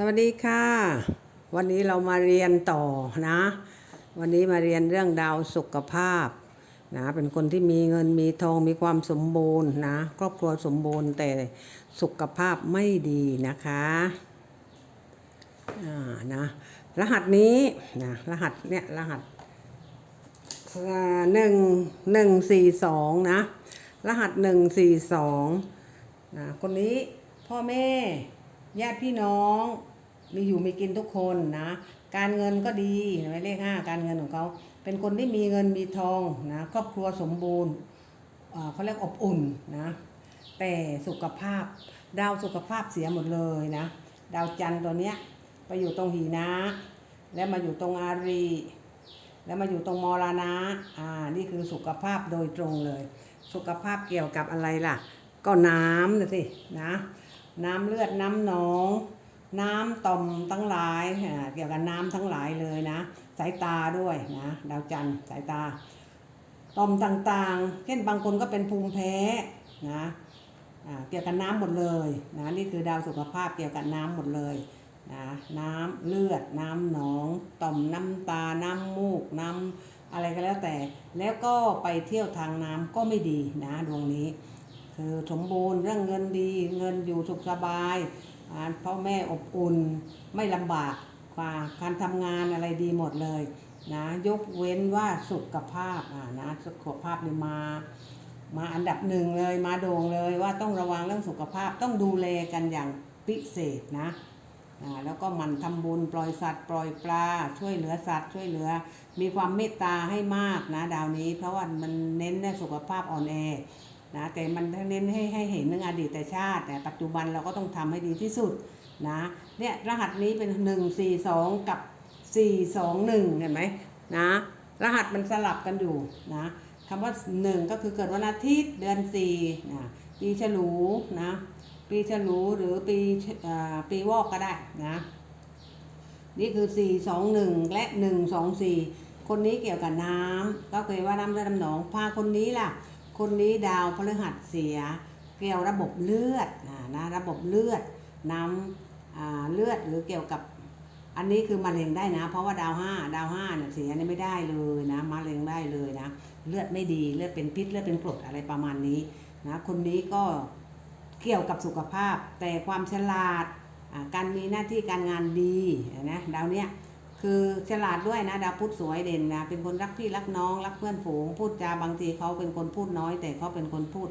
สวัสดีค่ะ วันนี้เรามาเรียนต่อนะ วันนี้มาเรียนเรื่องดาวสุขภาพนะเป็นคนที่มีเงินมีทองมีความสมบูรณ์นะครอบครัวสมบูรณ์แต่สุขภาพไม่ดีนะคะอ่านะรหัสนี้นะรหัสเนี่ยรหัสหนึ่งหนึ่งสี่สองนะรหัสหนึ่งสี่สองนะคนนี้พ่อแม่ ญาติพี่น้องมีอยู่มีกินทุกคนนะ การเงินก็ดีห็นไหมเลขห้าการเงินของเขา เป็นคนที่มีเงินมีทองนะครอบครัวสมบูรณ์เขาเรียกอบอุ่นนะ แต่สุขภาพ ดาวสุขภาพเสียหมดเลยนะ ดาวจันทร์ตัวเนี้ยไปอยู่ตรงหีนะ แล้วมาอยู่ตรงอารี แล้วมาอยู่ตรงมรณะอ่านี่คือสุขภาพโดยตรงเลย สุขภาพเกี่ยวกับอะไรล่ะ ก็น้ำนะสินะ น้ำเลือดน้ำหนอง น้ำต่อมทั้งหลายเกี่ยวกับน้ำทั้งหลายเลยนะ สายตาด้วยนะดาวจันทร์สายตา ต่อมต่างๆ เช่นบางคนก็เป็นภูมิแพ้นะเกี่ยวกับน้ำหมดเลยนะนี่คือดาวสุขภาพเกี่ยวกับน้ำหมดเลยนะน้ำเลือดน้ำหนอง ต่อมน้ำตาน้ำมูกน้ำอะไรก็แล้วแต่ แล้วก็ไปเที่ยวทางน้ำก็ไม่ดีนะดวงนี้ คือสมบูรณ์เรื่องเงินดี เงินอยู่สุขสบายพ่อแม่อบอุ่นไม่ลำบากกว่าการทำงานอะไรดีหมดเลยนะยกเว้นว่าสุขภาพอ่านะสุขภาพนี่มา มาอันดับหนึ่งเลยมาโด่งเลยว่าต้องระวังเรื่องสุขภาพต้องดูแลกันอย่างพิเศษนะอ่าแล้วก็มันทำบุญปล่อยสัตว์ ปล่อยปลา ช่วยเหลือสัตว์ ช่วยเหลือ มีความเมตตาให้มากนะดาวนี้ เพราะว่ามันเน้นในสุขภาพอ่อนแอ นะแต่มันเน้นให้ให้เห็นเรื่องอดีตชาติ แต่ปัจจุบันเราก็ต้องทำให้ดีที่สุดนะเนี่ยรหัสนี้เป็น 1 4 2 กับ 4 2 1 เห็นไหมนะรหัสมันสลับกันอยู่นะคำว่า 1 ก็คือเกิดวันอาทิตย์เดือน4นะปีฉลูนะปีฉลูหรือปีอ่าปีวอกก็ได้นะนี่คือ 4 2 1 และ 1 2 4 คนนี้เกี่ยวกับน้ำก็เคยว่าน้ำเลือดน้ำหนองพาคนนี้ล่ะ คนนี้ดาวพฤหัสเสีย เกี่ยวระบบเลือดนะระบบเลือดน้ำเลือดหรือเกี่ยวกับอันนี้คือมะเร็งได้นะ เพราะว่าดาวห้าดาวห้าเนี่ยเสียนี่ไม่ได้เลยนะมะเร็งได้เลยนะ เลือดไม่ดีเลือดเป็นพิษเลือดเป็นกรดอะไรประมาณนี้นะคนนี้ก็เกี่ยวกับสุขภาพแต่ความฉลาดการมีหน้าที่การงานดีนะดาวเนี้ย คือฉลาดด้วยนะดาวพุธสวยเด่นนะเป็นคนรักพี่รักน้องรักเพื่อนฝูงพูดจาบางทีเขาเป็นคนพูดน้อย แต่เขาเป็นคนพูด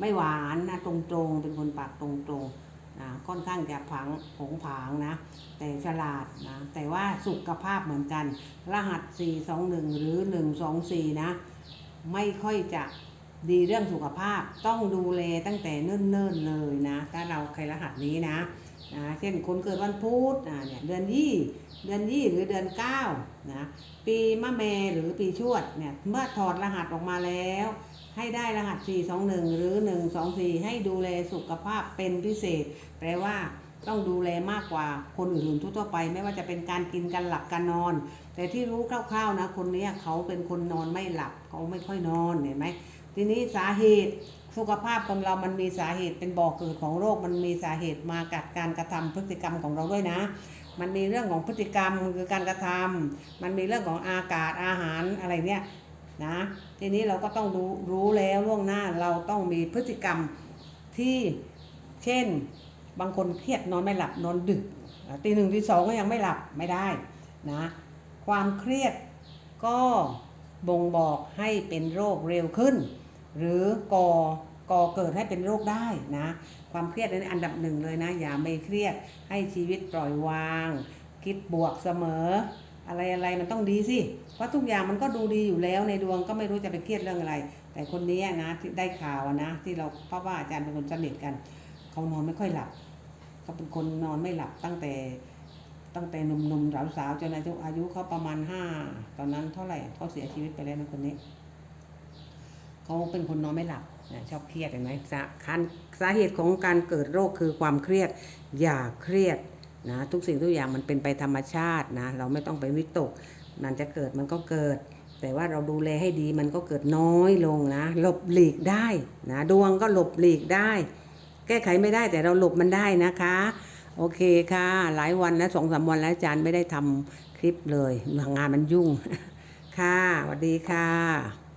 ไม่หวานนะตรงๆ เป็นคนปากตรงๆนะค่อนข้างจะผังผงผางนะ แต่ฉลาดนะแต่ว่าสุขภาพเหมือนกัน รหัส 421 หรือ 124 นะ ไม่ค่อยจะ ดีเรื่องสุขภาพต้องดูแลตั้งแต่เนิ่นๆเลยนะ ถ้าเราใครรหัสนี้นะนะเช่นคนเกิดวันพุธอ่าเนี่ยเดือนยี่เดือนยี่หรือเดือนเก้านะปีมะเมหรือปีชวดเนี่ยเมื่อถอดรหัสออกมาแล้ว ให้ได้รหัส 421 หรือ 124 ให้ดูแลสุขภาพเป็นพิเศษ แปลว่าต้องดูแลมากกว่าคนอื่นๆทั่วไป ไม่ว่าจะเป็นการกินการหลับการนอน แต่ที่รู้คร่าวๆนะคนนี้เขาเป็นคนนอนไม่หลับเขาไม่ค่อยนอนเห็นไหม ทีนี้สาเหตุสุขภาพของเรามันมีสาเหตุเป็นบ่อกเกิดของโรคมันมีสาเหตุมาจากการกระทำพฤติกรรมของเราด้วยนะ มันมีเรื่องของพฤติกรรมคือการกระทำมันมีเรื่องของอากาศอาหารอะไรเนี่ยนะทีนี้เราก็ต้องรู้รู้แล้วล่วงหน้าเราต้องมีพฤติกรรมที่เช่นบางคนเครียดนอนไม่หลับนอนดึกตีหนึ่งตีสองก็ยังไม่หลับไม่ได้นะความเครียดก็บ่งบอกให้เป็นโรคเร็วขึ้น หรือก่อก่อเกิดให้เป็นโรคได้นะ ความเครียดในนอันดับหนึ่งเลยนะ อย่าไม่เครียดให้ชีวิตปล่อยวาง คิดบวกเสมอ อะไรอะไรมันต้องดีสิเพราะทุกอย่างมันก็ดูดีอยู่แล้วในดวงก็ไม่รู้จะไปเครียดเรื่องอะไร แต่คนนี้นะที่ได้ข่าวนะ ที่เราเพราะว่าอาจารย์เป็นคนสนิทกัน เขานอนไม่ค่อยหลับเขาเป็นคนนอนไม่หลับตั้งแต่ตั้งแต่หนุ่มๆสาวๆจนอายุอายุเขาประมาณห้าตอนนั้นเท่าไหร่เขาเสียชีวิตไปแล้วนะคนนี้ เขาเป็นคนนอนไม่หลับนะชอบเครียดเห็นไหมสาคันสาเหตุของการเกิดโรคคือความเครียดอย่าเครียดนะทุกสิ่งทุกอย่างมันเป็นไปธรรมชาตินะเราไม่ต้องไปวิตก มันจะเกิดมันก็เกิด แต่ว่าเราดูแลให้ดีมันก็เกิดน้อยลงนะหลบหลีกได้นะดวงก็หลบหลีกได้ แก้ไขไม่ได้แต่เราหลบมันได้นะคะ โอเคค่ะ หลายวันแล้วสองสามวันแล้วอาจารย์ไม่ได้ทำคลิปเลยงานมันยุ่ง ค่ะสวัสดีค่ะ